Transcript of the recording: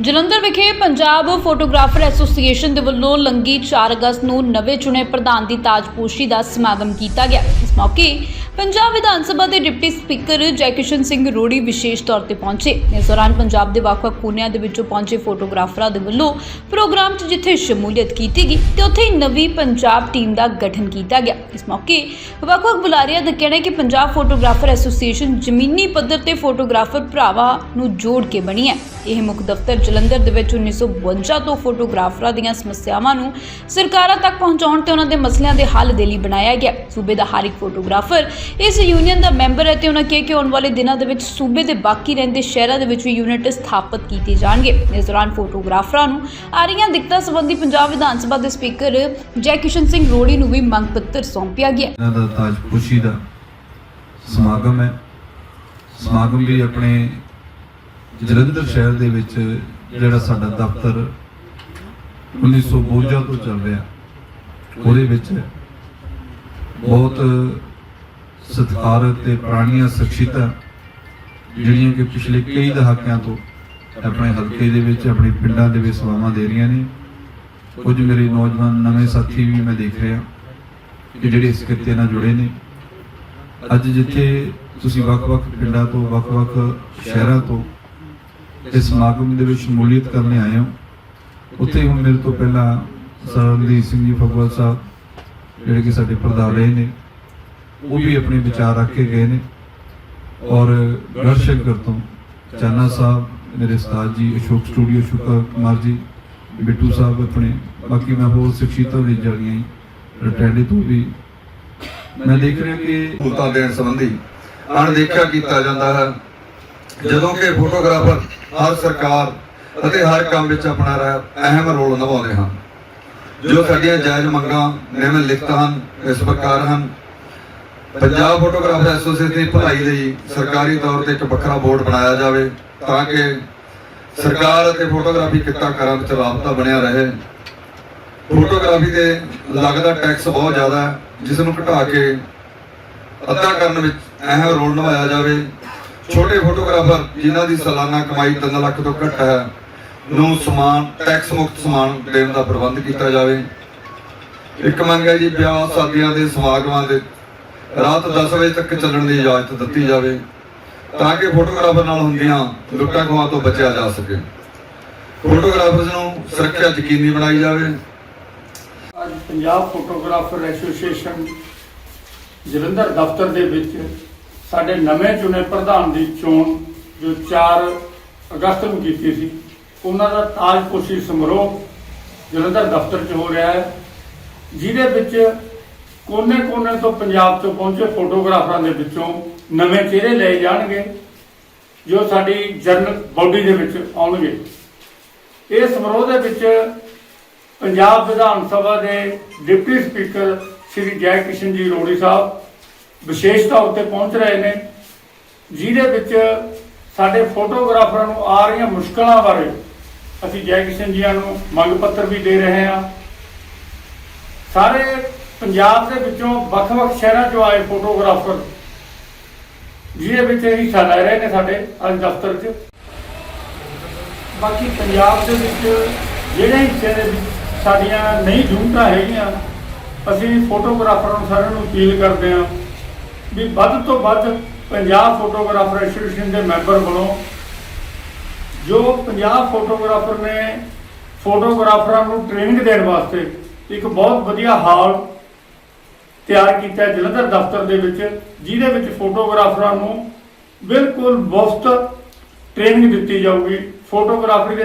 ਜਲੰਧਰ ਵਿਖੇ Punjab photographer association ਦੇ ਵੱਲੋਂ ਲੰਗੀ 4 ਅਗਸਤ ਨੂੰ ਨਵੇਂ ਚੁਣੇ ਪ੍ਰਧਾਨ ਦੀ ਤਾਜਪੋਸ਼ੀ ਦਾ ਸਮਾਗਮ ਕੀਤਾ ਗਿਆ। ਇਸ ਮੌਕੇ ਪੰਜਾਬ ਵਿਧਾਨ ਸਭਾ ਦੇ ਡਿਪਟੀ ਸਪੀਕਰ ਜੈਕਿਸ਼ਨ ਸਿੰਘ ਰੋੜੀ ਵਿਸ਼ੇਸ਼ ਤੌਰ ਤੇ ਪਹੁੰਚੇ। ਇਸ ਦੌਰਾਨ ਪੰਜਾਬ ਦੇ ਵੱਖ-ਵੱਖ ਕੋਨਿਆਂ ਦੇ ਵਿੱਚੋਂ ਪਹੁੰਚੇ ਫੋਟੋਗ੍ਰਾਫਰਾਂ ਦੇ ਵੱਲੋਂ ਪ੍ਰੋਗਰਾਮ 'ਚ ਜਿੱਥੇ ਸ਼ਮੂਲੀਅਤ ਕੀਤੀ ਗਈ ਤੇ ਉੱਥੇ ਹੀ ਨਵੀਂ ਪੰਜਾਬ ਟੀਮ ਦਾ ਗਠਨ ਕੀਤਾ ਗਿਆ। ਇਸ ਮੌਕੇ ਵੱਖ-ਵੱਖ ਬੁਲਾਰਿਆਂ ਦਾ ਕਹਿਣਾ ਹੈ ਕਿ ਪੰਜਾਬ ਫੋਟੋਗ੍ਰਾਫਰ ਐਸੋਸੀਏਸ਼ਨ ਜ਼ਮੀਨੀ ਪੱਧਰ ਤੇ ਫੋਟੋਗ੍ਰਾਫਰ ਭਰਾਵਾਂ ਨੂੰ ਜੋੜ ਕੇ ਬਣੀ ਹੈ। ਇਹ ਮੁੱਖ ਦਫ਼ਤਰ ਜਲੰਧਰ ਦੇ ਵਿੱਚ 1952 ਤੋਂ ਫੋਟੋਗ੍ਰਾਫਰਾਂ ਦੀਆਂ ਸਮੱਸਿਆਵਾਂ ਨੂੰ ਸਰਕਾਰਾਂ ਤੱਕ ਪਹੁੰਚਾਉਣ ਤੇ ਉਹਨਾਂ ਦੇ ਮਸਲਿਆਂ ਦੇ ਹੱਲ ਦੇ ਲਈ ਬਣਾਇਆ ਗਿਆ। ਸੂਬੇ ਦਾ ਹਰ ਇੱਕ ਫੋਟੋਗ੍ਰਾਫਰ ਇਸ ਯੂਨੀਅਨ ਦਾ ਮੈਂਬਰ ਹੈ ਤੇ ਉਹਨਾਂ ਕਿਹਾ ਕਿ ਆਉਣ ਵਾਲੇ ਦਿਨਾਂ ਦੇ ਵਿੱਚ ਸੂਬੇ ਦੇ ਬਾਕੀ ਰਹਿੰਦੇ ਸ਼ਹਿਰਾਂ ਦੇ ਵਿੱਚ ਵੀ ਯੂਨਿਟ ਸਥਾਪਿਤ ਕੀਤੇ ਜਾਣਗੇ। ਇਸ ਦੌਰਾਨ ਫੋਟੋਗ੍ਰਾਫਰਾਂ ਨੂੰ ਆ ਰਹੀਆਂ ਦਿੱਕਤਾਂ ਸੰਬੰਧੀ ਪੰਜਾਬ ਵਿਧਾਨ ਸਭਾ ਦੇ ਸਪੀਕਰ ਜੈ ਕਿਸ਼ਨ ਸਿੰਘ ਰੋੜੀ ਨੂੰ ਵੀ ਮੰਗ ਪੱਤਰ ਸੌਂਪਿਆ ਗਿਆ। ਇਹਨਾਂ ਦਾ ਤਾਜਪੋਸ਼ੀ ਦਾ ਸਮਾਗਮ ਹੈ। ਸਮਾਗਮ ਵੀ ਆਪਣੇ ਜਲੰਧਰ ਸ਼ਹਿਰ ਦੇ ਵਿੱਚ ਜਿਹੜਾ ਸਾਡਾ ਦਫ਼ਤਰ 1952 ਤੋਂ ਚੱਲ ਰਿਹਾ, ਉਹਦੇ ਵਿੱਚ ਬਹੁਤ ਸਤਿਕਾਰ ਤੇ ਪੁਰਾਣੀਆਂ ਸ਼ਖਸੀਅਤਾਂ ਜਿਹੜੀਆਂ ਕਿ ਪਿਛਲੇ ਕਈ ਦਹਾਕਿਆਂ ਤੋਂ ਆਪਣੇ ਹਲਕੇ ਦੇ ਵਿੱਚ, ਆਪਣੇ ਪਿੰਡਾਂ ਦੇ ਵਿੱਚ ਸੇਵਾਵਾਂ ਦੇ ਰਹੀਆਂ ਨੇ। ਕੁਝ ਮੇਰੇ ਨੌਜਵਾਨ ਨਵੇਂ ਸਾਥੀ ਵੀ ਮੈਂ ਦੇਖ ਰਿਹਾ, ਕਿ ਜਿਹੜੇ ਇਸ ਕਿੱਤੇ ਨਾਲ ਜੁੜੇ ਨੇ। ਅੱਜ ਜਿੱਥੇ ਤੁਸੀਂ ਵੱਖ-ਵੱਖ ਪਿੰਡਾਂ ਤੋਂ, ਵੱਖ-ਵੱਖ ਸ਼ਹਿਰਾਂ ਤੋਂ ਇਸ ਸਮਾਗਮ ਦੇ ਵਿੱਚ ਸ਼ਮੂਲੀਅਤ ਕਰਨ ਆਏ ਹੋ, ਉੱਥੇ ਹੁਣ ਮੇਰੇ ਤੋਂ ਪਹਿਲਾਂ ਸਰਨਦੀਪ ਸਿੰਘ ਜੀ ਫਗਵਾਲ ਸਾਹਿਬ, ਜਿਹੜੇ ਕਿ ਸਾਡੇ ਪ੍ਰਧਾਨ ਰਹੇ ਨੇ ਉਹ ਵੀ ਆਪਣੇ ਵਿਚਾਰ ਰੱਖ ਕੇ ਗਏ ਨੇ। ਔਰ ਗੜਸ਼ੰਕਰ ਤੋਂ ਚਾਨਾ ਸਾਹਿਬ, ਮੇਰੇ ਉਸਤਾਦ ਜੀ, ਅਸ਼ੋਕ ਸਟੂਡੀਓ ਸ਼ੁਕਰ ਕੁਮਾਰ ਜੀ, ਬਿੱਟੂ ਸਾਹਿਬ ਆਪਣੇ, ਬਾਕੀ ਮੈਂ ਹੋਰ ਸਿੱਖਿਤਾਂ ਦੀ ਜੜੀਆਂ ਰਟੈਂਡੇ ਤੋਂ ਵੀ ਮੈਂ ਦੇਖ ਰਿਹਾ ਕਿ ਸਹੂਲਤਾਂ ਦੇਣ ਸੰਬੰਧੀ ਅਣਦੇਖਿਆ ਕੀਤਾ ਜਾਂਦਾ ਹੈ। ਜਦੋਂ ਕਿ ਫੋਟੋਗ੍ਰਾਫਰ ਹਰ ਸਰਕਾਰ ਅਤੇ ਹਰ ਕੰਮ ਵਿੱਚ ਆਪਣਾ ਰ- ਅਹਿਮ ਰੋਲ ਨਿਭਾਉਂਦੇ ਹਨ। ਜੋ ਸਾਡੀਆਂ ਜਾਇਜ਼ ਮੰਗਾਂ ਨਿਮਨ ਲਿਖਤ ਹਨ, ਇਸ ਪ੍ਰਕਾਰ ਹਨ। ਪੰਜਾਬ ਫੋਟੋਗ੍ਰਾਫਰ ਐਸੋਸੀਏਸ਼ਨ ਦੀ ਭਲਾਈ ਲਈ ਸਰਕਾਰੀ ਤੌਰ ਤੇ ਇੱਕ ਵੱਖਰਾ ਬੋਰਡ ਬਣਾਇਆ ਜਾਵੇ ਤਾਂ ਕਿ ਸਰਕਾਰ ਅਤੇ ਫੋਟੋਗ੍ਰਾਫੀ ਕਿੱਤਾ ਕਰਾਂ ਵਿੱਚ ਰਾਬਤਾ ਬਣਿਆ ਰਹੇ। ਫੋਟੋਗ੍ਰਾਫੀ ਤੇ ਲੱਗਦਾ ਟੈਕਸ ਬਹੁਤ ਜ਼ਿਆਦਾ ਹੈ, ਜਿਸ ਨੂੰ ਘਟਾ ਕੇ ਅੱਧਾ ਕਰਨ ਵਿੱਚ ਅਹਿਮ ਰੋਲ ਨਿਭਾਇਆ ਜਾਵੇ। ਛੋਟੇ ਫੋਟੋਗ੍ਰਾਫਰ ਜਿਨ੍ਹਾਂ ਦੀ ਸਾਲਾਨਾ ਕਮਾਈ 3 ਲੱਖ ਤੋਂ ਘੱਟ ਹੈ, ਨੂੰ ਸਮਾਨ, ਟੈਕਸ ਮੁਕਤ ਸਮਾਨ ਦੇਣ ਦਾ ਪ੍ਰਬੰਧ ਕੀਤਾ ਜਾਵੇ। ਇੱਕ ਮੰਗ ਹੈ ਜੀ, ਵਿਆਹ ਸ਼ਾਦੀਆਂ ਦੇ ਸਮਾਗਮਾਂ ਦੇ ਰਾਤ 10 ਵਜੇ ਤੱਕ ਚੱਲਣ ਦੀ ਇਜਾਜ਼ਤ ਦਿੱਤੀ ਜਾਵੇ ਤਾਂ ਕਿ ਫੋਟੋਗ੍ਰਾਫਰ ਨਾਲ ਹੁੰਦੀਆਂ ਲੁੱਟਾਂ ਖੋਹਾਂ ਤੋਂ ਬਚਿਆ ਜਾ ਸਕੇ। ਫੋਟੋਗ੍ਰਾਫਰਸ ਨੂੰ ਸੁਰੱਖਿਆ ਯਕੀਨੀ ਬਣਾਈ ਜਾਵੇ। ਅੱਜ ਪੰਜਾਬ ਫੋਟੋਗ੍ਰਾਫਰ ਐਸੋਸੀਏਸ਼ਨ ਜਲੰਧਰ ਦਫ਼ਤਰ ਦੇ ਵਿੱਚ ਸਾਡੇ ਨਵੇਂ ਚੁਣੇ ਪ੍ਰਧਾਨ ਦੀ ਚੋਣ ਜੋ 4 ਅਗਸਤ ਨੂੰ ਕੀਤੀ ਸੀ, ਉਹਨਾਂ ਦਾ ਤਾਜਪੋਸ਼ੀ ਸਮਾਰੋਹ ਜਲੰਧਰ ਦਫ਼ਤਰ 'ਚ ਹੋ ਰਿਹਾ ਹੈ। ਜਿਹਦੇ ਵਿੱਚ ਕੋਨੇ-ਕੋਨੇ ਤੋਂ ਪੰਜਾਬ ਤੋਂ ਪਹੁੰਚੇ ਫੋਟੋਗ੍ਰਾਫਰਾਂ ਦੇ ਵਿੱਚੋਂ ਨਵੇਂ ਚਿਹਰੇ ਲਏ ਜਾਣਗੇ, ਜੋ ਸਾਡੀ ਜਨਰਲ ਬਾਡੀ ਦੇ ਵਿੱਚ ਆਉਣਗੇ। ਇਸ ਸਮਾਰੋਹ ਦੇ ਵਿੱਚ ਪੰਜਾਬ ਵਿਧਾਨ ਸਭਾ ਦੇ ਡਿਪਟੀ ਸਪੀਕਰ ਸ਼੍ਰੀ ਜੈ ਕਿਸ਼ਨ ਜੀ ਰੋੜੀ ਸਾਹਿਬ ਵਿਸ਼ੇਸ਼ ਤੌਰ ਤੇ ਪਹੁੰਚ ਰਹੇ ਨੇ, ਜਿਹਦੇ ਵਿੱਚ ਸਾਡੇ ਫੋਟੋਗ੍ਰਾਫਰਾਂ ਨੂੰ ਆ ਰਹੀਆਂ ਮੁਸ਼ਕਲਾਂ ਬਾਰੇ ਅਸੀਂ ਜੈ ਕਿਸ਼ਨ ਜੀਆਂ ਨੂੰ ਮੰਗ ਪੱਤਰ ਵੀ ਦੇ ਰਹੇ ਹਾਂ। ਸਾਰੇ ਪੰਜਾਬ ਦੇ ਵਿੱਚੋਂ ਵੱਖ-ਵੱਖ ਸ਼ਹਿਰਾਂ 'ਚੋਂ ਆਏ ਫੋਟੋਗ੍ਰਾਫਰ ਜਿਹਦੇ ਵਿੱਚ ਹਿੱਸਾ ਲੈ ਰਹੇ ਨੇ ਸਾਡੇ ਅੱਜ ਦਫ਼ਤਰ 'ਚ। ਬਾਕੀ ਪੰਜਾਬ ਦੇ ਵਿੱਚ ਜਿਹੜੇ ਹਿੱਸੇ ਦੇ ਵਿੱਚ ਸਾਡੀਆਂ ਨਹੀਂ ਜੂਨਟਾਂ ਹੈਗੀਆਂ, ਅਸੀਂ ਫੋਟੋਗ੍ਰਾਫਰਾਂ ਨੂੰ ਸਾਰਿਆਂ ਨੂੰ ਅਪੀਲ ਕਰਦੇ ਹਾਂ ਵੀ ਵੱਧ ਤੋਂ ਵੱਧ ਪੰਜਾਬ ਫੋਟੋਗ੍ਰਾਫਰ ਐਸੋਸੀਏਸ਼ਨ ਦੇ ਮੈਂਬਰ ਬਣੋ ਜੋ ਪੰਜਾਬ ਫੋਟੋਗ੍ਰਾਫਰ ਨੇ ਫੋਟੋਗ੍ਰਾਫਰਾਂ ਨੂੰ ਟ੍ਰੇਨਿੰਗ ਦੇਣ ਵਾਸਤੇ ਇੱਕ ਬਹੁਤ ਵਧੀਆ ਹਾਲ ਤਿਆਰ ਕੀਤਾ ਜਲੰਧਰ ਦਫ਼ਤਰ ਦੇ ਵਿੱਚ, ਜਿਹਦੇ ਵਿੱਚ ਫੋਟੋਗ੍ਰਾਫਰਾਂ ਨੂੰ ਬਿਲਕੁਲ ਮੁਫਤ ਟ੍ਰੇਨਿੰਗ ਦਿੱਤੀ ਜਾਊਗੀ। ਫੋਟੋਗ੍ਰਾਫਰੀ ਦੇ